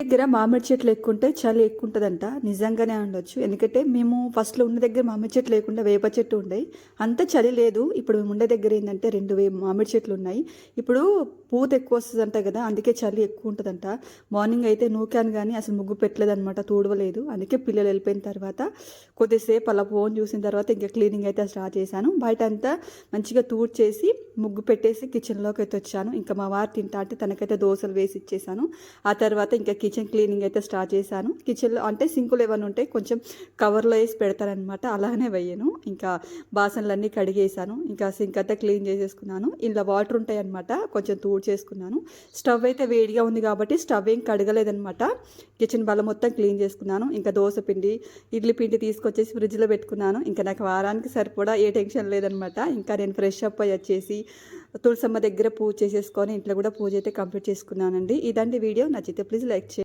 దగ్గర మామిడి చెట్లు ఎక్కుంటే చలి ఎక్కువ ఉంటుందంట నిజంగానే ఉండొచ్చు ఎందుకంటే మేము ఫస్ట్లో ఉన్న దగ్గర మామిడి చెట్లు లేకుండా వేప చెట్టు ఉండేవి అంత చలి లేదు. ఇప్పుడు మేము ఉండే దగ్గర ఏంటంటే రెండు వే మామిడి చెట్లు ఉన్నాయి. ఇప్పుడు పూత ఎక్కువ వస్తుందంట కదా అందుకే చలి ఎక్కువ ఉంటుందంట మార్నింగ్ అయితే నూకాను కానీ అసలు ముగ్గు పెట్టలేదనమాట తూడవలేదు. అందుకే పిల్లలు వెళ్ళిపోయిన తర్వాత కొద్దిసేపు అలా ఫోన్ చూసిన తర్వాత ఇంకా క్లీనింగ్ అయితే స్టార్ట్ చేశాను. బయట అంతా మంచిగా తూడ్చేసి ముగ్గు పెట్టేసి కిచెన్లోకి అయితే వచ్చాను. ఇంకా మా వారు తింటా అంటే తనకైతే దోశలు వేసి ఇచ్చేసాను ఆ తర్వాత ఇంకా కిచెన్ క్లీనింగ్ అయితే స్టార్ట్ చేశాను. కిచెన్లో అంటే సింకులు ఏమైనా ఉంటే కొంచెం కవర్లో వేసి పెడతారనమాట అలానే వేయను. ఇంకా బాసనలన్నీ కడిగేసాను ఇంకా సింక్ అంతా క్లీన్ చేసేసుకున్నాను. ఇలా వాటర్ ఉంటాయి అనమాట కొంచెం తూడు చేసుకున్నాను. స్టవ్ అయితే వేడిగా ఉంది కాబట్టి స్టవ్ ఏం కడగలేదనమాట కిచెన్ బల్ల మొత్తం క్లీన్ చేసుకున్నాను. ఇంకా దోశ పిండి ఇడ్లీ పిండి తీసుకొచ్చేసి ఫ్రిడ్జ్లో పెట్టుకున్నాను. ఇంకా నాకు వారానికి సరిపడా ఏ టెన్షన్ లేదనమాట ఇంకా నేను ఫ్రెష్ అప్ అయ్యి వచ్చేసి తులసమ్మ దగ్గర పూజ చేసేసుకొని ఇంట్లో కూడా పూజ అయితే కంప్లీట్ చేసుకున్నానండి. ఇదండి వీడియో. నచ్చితే ప్లీజ్ లైక్ చేయండి